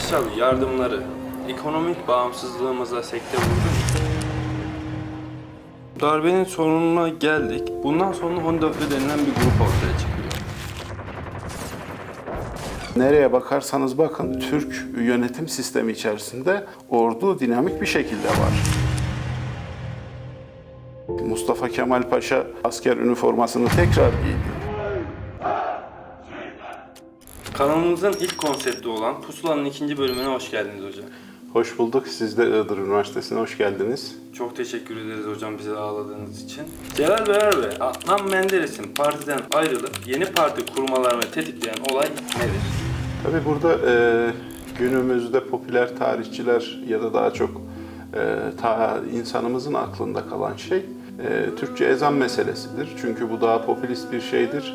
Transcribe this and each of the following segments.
sosyal yardımları ekonomik bağımsızlığımıza sekte vurdu? Darbenin sonuna geldik. Bundan sonra 14'lü denilen bir grup ortaya çıkıyor. Nereye bakarsanız bakın Türk yönetim sistemi içerisinde ordu dinamik bir şekilde var. Mustafa Kemal Paşa asker üniformasını tekrar giydi. Kanalımızın ilk konsepti olan Pusula'nın ikinci bölümüne hoş geldiniz hocam. Hoş bulduk. Siz de Iğdır Üniversitesi'ne hoş geldiniz. Çok teşekkür ederiz hocam bizi ağırladığınız için. Celal Bayar ve Adnan Menderes'in partiden ayrılıp yeni parti kurmalarını tetikleyen olay nedir? Tabii burada e, günümüzde popüler tarihçiler ya da daha çok e, ta, insanımızın aklında kalan şey e, Türkçe ezan meselesidir. Çünkü bu daha popülist bir şeydir.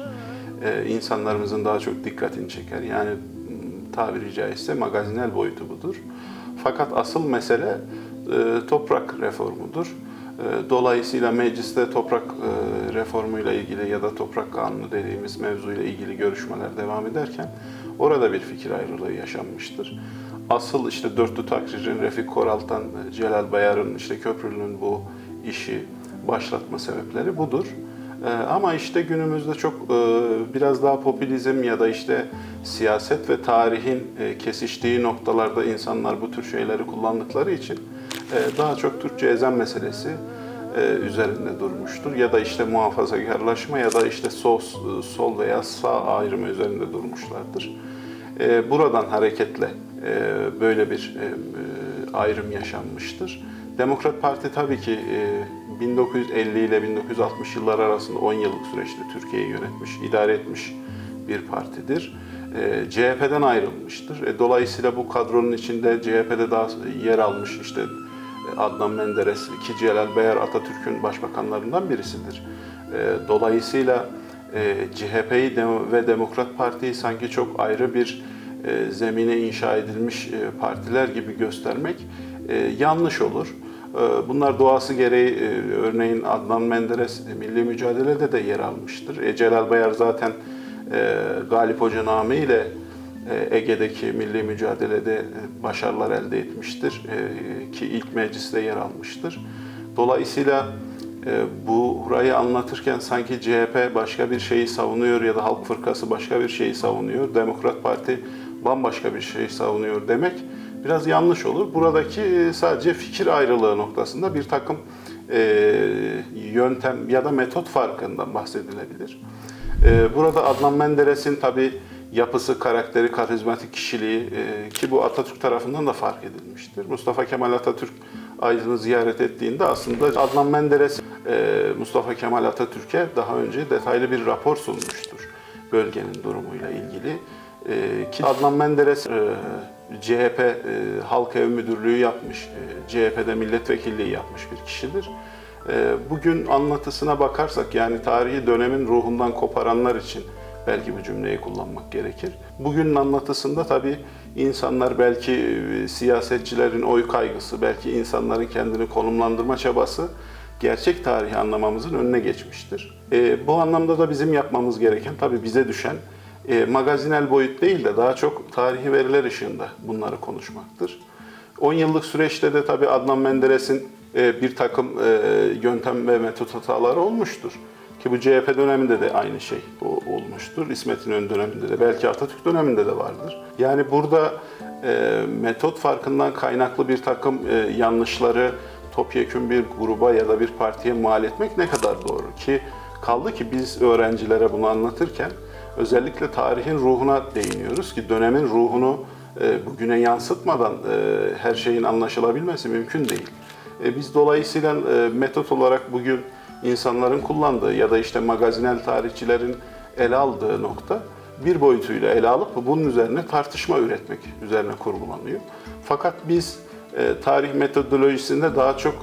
E, insanlarımızın daha çok dikkatini çeker. Yani tabiri caizse magazinel boyutu budur. Fakat asıl mesele e, toprak reformudur. E, Dolayısıyla mecliste toprak e, reformuyla ilgili ya da toprak kanunu dediğimiz mevzuyla ilgili görüşmeler devam ederken orada bir fikir ayrılığı yaşanmıştır. Asıl işte dörtlü takririn Refik Koral'tan Celal Bayar'ın işte köprünün bu işi başlatma sebepleri budur. Ee, Ama işte günümüzde çok e, biraz daha popülizm ya da işte siyaset ve tarihin e, kesiştiği noktalarda insanlar bu tür şeyleri kullandıkları için e, daha çok Türkçe ezan meselesi üzerinde durmuştur. Ya da işte muhafazakarlaşma ya da işte sol, sol veya sağ ayrımı üzerinde durmuşlardır. Buradan hareketle böyle bir ayrım yaşanmıştır. Demokrat Parti tabii ki 1950 ile 1960 yıllar arasında 10 yıllık süreçte Türkiye'yi yönetmiş, idare etmiş bir partidir. E, CHP'den ayrılmıştır. E, Dolayısıyla bu kadronun içinde CHP'de daha yer almış işte e, Adnan Menderes ki Celal Bayar Atatürk'ün başbakanlarından birisidir. E, Dolayısıyla e, CHP'yi de- ve Demokrat Parti'yi sanki çok ayrı bir e, zemine inşa edilmiş e, partiler gibi göstermek e, yanlış olur. E, Bunlar doğası gereği e, örneğin Adnan Menderes milli mücadelede de yer almıştır. E, Celal Bayar zaten e, Galip Hoca Name ile e, Ege'deki milli mücadelede e, başarılar elde etmiştir E, ki ilk mecliste yer almıştır. Dolayısıyla e, bu burayı anlatırken sanki CHP başka bir şeyi savunuyor ya da Halk Fırkası başka bir şeyi savunuyor, Demokrat Parti bambaşka bir şeyi savunuyor demek biraz yanlış olur. Buradaki e, sadece fikir ayrılığı noktasında bir takım e, yöntem ya da metot farkından bahsedilebilir. E, burada Adnan Menderes'in tabi yapısı, karakteri, karizmatik kişiliği e, ki bu Atatürk tarafından da fark edilmiştir. Mustafa Kemal Atatürk Aydın'ı ziyaret ettiğinde aslında Adnan Menderes e, Mustafa Kemal Atatürk'e daha önce detaylı bir rapor sunmuştur bölgenin durumuyla ilgili. E, ki Adnan Menderes e, CHP e, Halk Ev Müdürlüğü yapmış, e, CHP'de milletvekilliği yapmış bir kişidir. Bugün anlatısına bakarsak yani tarihi dönemin ruhundan koparanlar için belki bu cümleyi kullanmak gerekir. Bugünün anlatısında tabii insanlar belki siyasetçilerin oy kaygısı, belki insanların kendini konumlandırma çabası gerçek tarihi anlamamızın önüne geçmiştir. Bu anlamda da bizim yapmamız gereken tabii bize düşen e, magazinel boyut değil de daha çok tarihi veriler ışığında bunları konuşmaktır. 10 yıllık süreçte de tabii Adnan Menderes'in e, bir takım e, yöntem ve metot hataları olmuştur. Ki bu CHP döneminde de aynı şey olmuştur. İsmet İnönü döneminde de, belki Atatürk döneminde de vardır. Yani burada e, metot farkından kaynaklı bir takım e, yanlışları topyekün bir gruba ya da bir partiye mal etmek ne kadar doğru ki kaldı ki biz öğrencilere bunu anlatırken özellikle tarihin ruhuna değiniyoruz ki dönemin ruhunu e, bugüne yansıtmadan e, her şeyin anlaşılabilmesi mümkün değil. E, biz dolayısıyla metot olarak bugün insanların kullandığı ya da işte magazinel tarihçilerin ele aldığı nokta bir boyutuyla ele alıp bunun üzerine tartışma üretmek üzerine kurgulanıyor. Fakat biz tarih metodolojisinde daha çok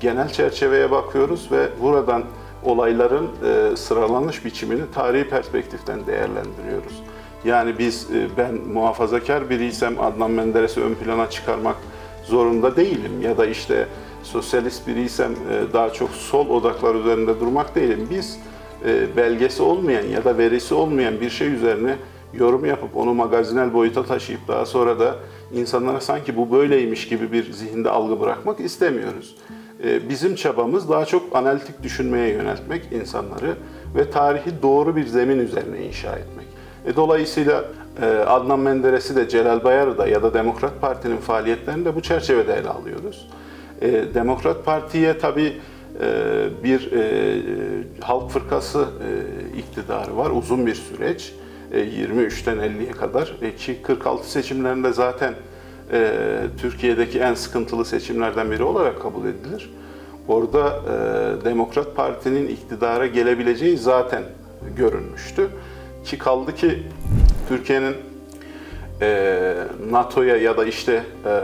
genel çerçeveye bakıyoruz ve buradan olayların e, sıralanış biçimini tarihi perspektiften değerlendiriyoruz. Yani biz e, ben muhafazakar biriysem Adnan Menderes'i ön plana çıkarmak zorunda değilim ya da işte sosyalist biriysem e, daha çok sol odaklar üzerinde durmak değilim. Biz e, belgesi olmayan ya da verisi olmayan bir şey üzerine yorum yapıp onu magazinel boyuta taşıyıp daha sonra da insanlara sanki bu böyleymiş gibi bir zihinde algı bırakmak istemiyoruz. Ee, Bizim çabamız daha çok analitik düşünmeye yöneltmek insanları ve tarihi doğru bir zemin üzerine inşa etmek. E, Dolayısıyla e, Adnan Menderes'i de Celal Bayar'ı da ya da Demokrat Parti'nin faaliyetlerini de bu çerçevede ele alıyoruz. E, Demokrat Parti'ye tabii bir halk fırkası iktidarı var, uzun bir süreç. E, 23'ten 50'ye kadar ki 46 seçimlerinde zaten e, Türkiye'deki en sıkıntılı seçimlerden biri olarak kabul edilir. Orada e, Demokrat Parti'nin iktidara gelebileceği zaten görünmüştü. Ki kaldı ki Türkiye'nin e, NATO'ya ya da işte e,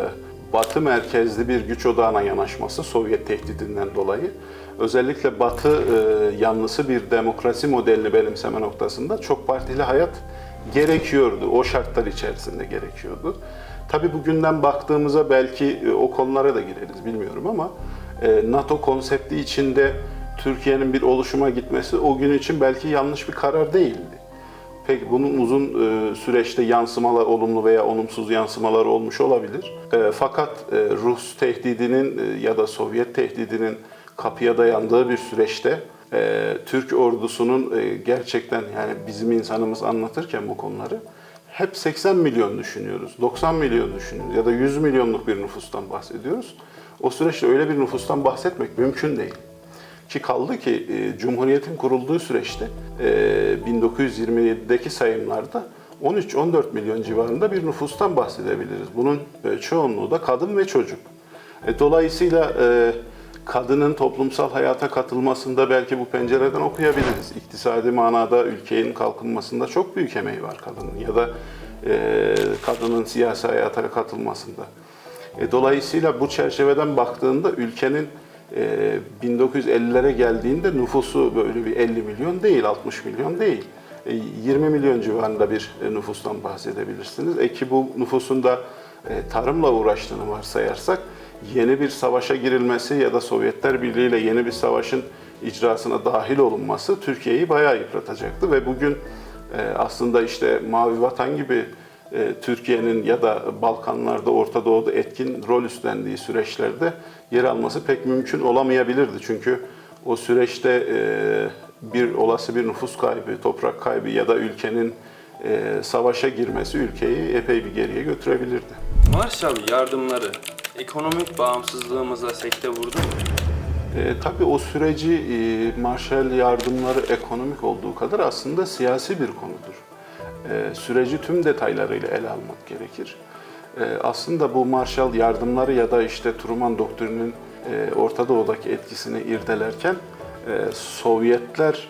Batı merkezli bir güç odağına yanaşması Sovyet tehdidinden dolayı özellikle Batı e, yanlısı bir demokrasi modelini benimseme noktasında çok partili hayat gerekiyordu. O şartlar içerisinde gerekiyordu. Tabii bugünden baktığımızda belki e, o konulara da gireriz bilmiyorum ama e, NATO konsepti içinde Türkiye'nin bir oluşuma gitmesi o gün için belki yanlış bir karar değildi. Peki bunun uzun e, süreçte yansımalar, olumlu veya olumsuz yansımaları olmuş olabilir. Fakat Rus tehdidinin ya da Sovyet tehdidinin kapıya dayandığı bir süreçte Türk ordusunun gerçekten yani bizim insanımız anlatırken bu konuları hep 80 milyon düşünüyoruz, 90 milyon düşünüyoruz ya da 100 milyonluk bir nüfustan bahsediyoruz. O süreçte öyle bir nüfustan bahsetmek mümkün değil. Ki kaldı ki e, Cumhuriyet'in kurulduğu süreçte e, 1927'deki sayımlarda 13-14 milyon civarında bir nüfustan bahsedebiliriz. Bunun e, çoğunluğu da kadın ve çocuk. E, dolayısıyla e, kadının toplumsal hayata katılmasında belki bu pencereden okuyabiliriz. İktisadi manada ülkenin kalkınmasında çok büyük emeği var kadının ya da e, kadının siyasi hayata katılmasında. E, dolayısıyla bu çerçeveden baktığında ülkenin e, 1950'lere geldiğinde nüfusu böyle bir 50 milyon değil, 60 milyon değil. E, 20 milyon civarında bir e, nüfustan bahsedebilirsiniz. E ki bu nüfusun da e, tarımla uğraştığını varsayarsak yeni bir savaşa girilmesi ya da Sovyetler Birliği ile yeni bir savaşın icrasına dahil olunması Türkiye'yi bayağı yıpratacaktı ve bugün e, aslında işte Mavi Vatan gibi e, Türkiye'nin ya da Balkanlarda, Orta Doğu'da etkin rol üstlendiği süreçlerde yer alması pek mümkün olamayabilirdi. Çünkü o süreçte e, bir olası bir nüfus kaybı, toprak kaybı ya da ülkenin savaşa girmesi ülkeyi epey bir geriye götürebilirdi. Marshall yardımları ekonomik bağımsızlığımıza sekte vurdu mu? E, tabii o süreci e, Marshall yardımları ekonomik olduğu kadar aslında siyasi bir konudur. E, süreci tüm detaylarıyla ele almak gerekir. E, aslında bu Marshall yardımları ya da işte Truman doktrininin e, Orta Doğu'daki etkisini irdelerken e, Sovyetler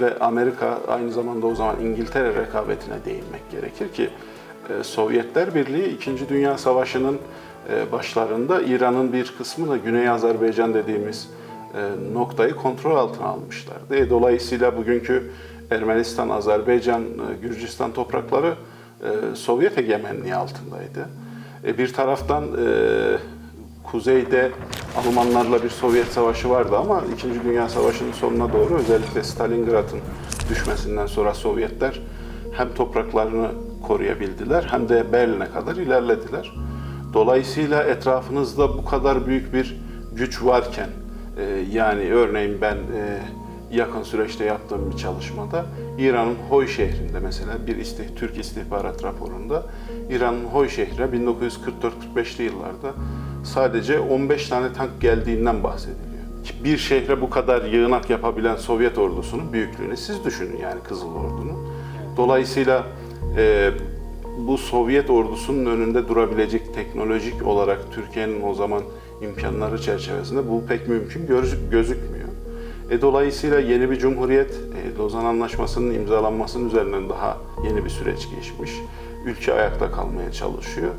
ve Amerika aynı zamanda o zaman İngiltere rekabetine değinmek gerekir ki e, Sovyetler Birliği 2. Dünya Savaşı'nın başlarında İran'ın bir kısmı da Güney Azerbaycan dediğimiz e, noktayı kontrol altına almışlardı. E, Dolayısıyla bugünkü Ermenistan, Azerbaycan, e, Gürcistan toprakları e, Sovyet egemenliği altındaydı. E, Bir taraftan e, kuzeyde Almanlarla bir Sovyet savaşı vardı ama İkinci Dünya Savaşı'nın sonuna doğru özellikle Stalingrad'ın düşmesinden sonra Sovyetler hem topraklarını koruyabildiler hem de Berlin'e kadar ilerlediler. Dolayısıyla etrafınızda bu kadar büyük bir güç varken e, yani örneğin ben e, yakın süreçte yaptığım bir çalışmada İran'ın Hoy şehrinde mesela bir istih, Türk istihbarat raporunda İran'ın Hoy şehrine 1944-45'li yıllarda sadece 15 tane tank geldiğinden bahsediliyor. Bir şehre bu kadar yığınak yapabilen Sovyet ordusunun büyüklüğünü siz düşünün yani Kızıl Ordu'nun. Dolayısıyla e, bu Sovyet ordusunun önünde durabilecek teknolojik olarak Türkiye'nin o zaman imkanları çerçevesinde bu pek mümkün gözük- gözükmüyor. E, dolayısıyla yeni bir cumhuriyet, e, Lozan Anlaşması'nın imzalanmasının üzerinden daha yeni bir süreç geçmiş. Ülke ayakta kalmaya çalışıyor.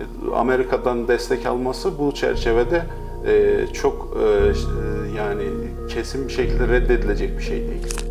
E, Amerika'dan destek alması bu çerçevede e, çok e, işte, yani kesin bir şekilde reddedilecek bir şey değil.